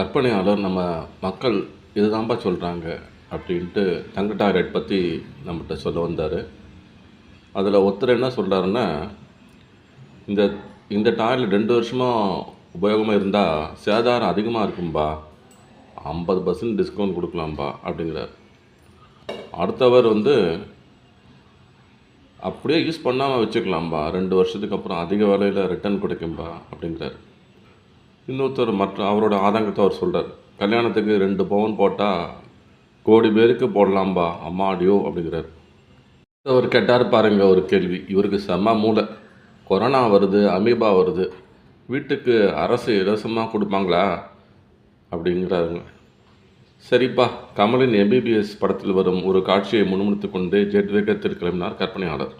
கற்பனையாளர் நம்ம மக்கள் இதுதான்ப்பா சொல்கிறாங்க அப்படின்ட்டு தங்க டாய்லெட் பற்றி நம்மகிட்ட சொல்ல வந்தார். அதில் ஒருத்தர் என்ன சொல்கிறாருன்னா இந்த இந்த டாய்லெட் ரெண்டு வருஷமாக உபயோகமாக இருந்தால் சேதாரம் அதிகமாக இருக்கும்பா. ஐம்பது பர்சன்ட் டிஸ்கவுண்ட் கொடுக்கலாம்பா அப்படிங்கிறார். அடுத்தவர் வந்து அப்படியே யூஸ் பண்ணாமல் வச்சுக்கலாம்பா. ரெண்டு வருஷத்துக்கு அப்புறம் அதிக விலையில் ரிட்டர்ன் கிடைக்கும்பா அப்படிங்கிறார். இன்னொருத்தர் மற்ற அவரோட ஆதங்கத்தை அவர் சொல்கிறார் கல்யாணத்துக்கு ரெண்டு பவுன் போட்டால் கோடி பேருக்கு போடலாம்பா அம்மாடியோ அப்படிங்கிறார். அவர் கேட்டார் பாருங்க ஒரு கேள்வி. இவருக்கு செம்ம மூளை. கொரோனா வருது அமீபா வருது. வீட்டுக்கு அரசு இலவசமாக கொடுப்பாங்களா? அப்படிங்கிறாருங்க. சரிப்பா கமலின் எம்பிபிஎஸ் படத்தில் வரும் ஒரு காட்சியை முன்முடித்து கொண்டு ஜெட் வேகத்தில் கிளம்பினார் கற்பனையாளர்.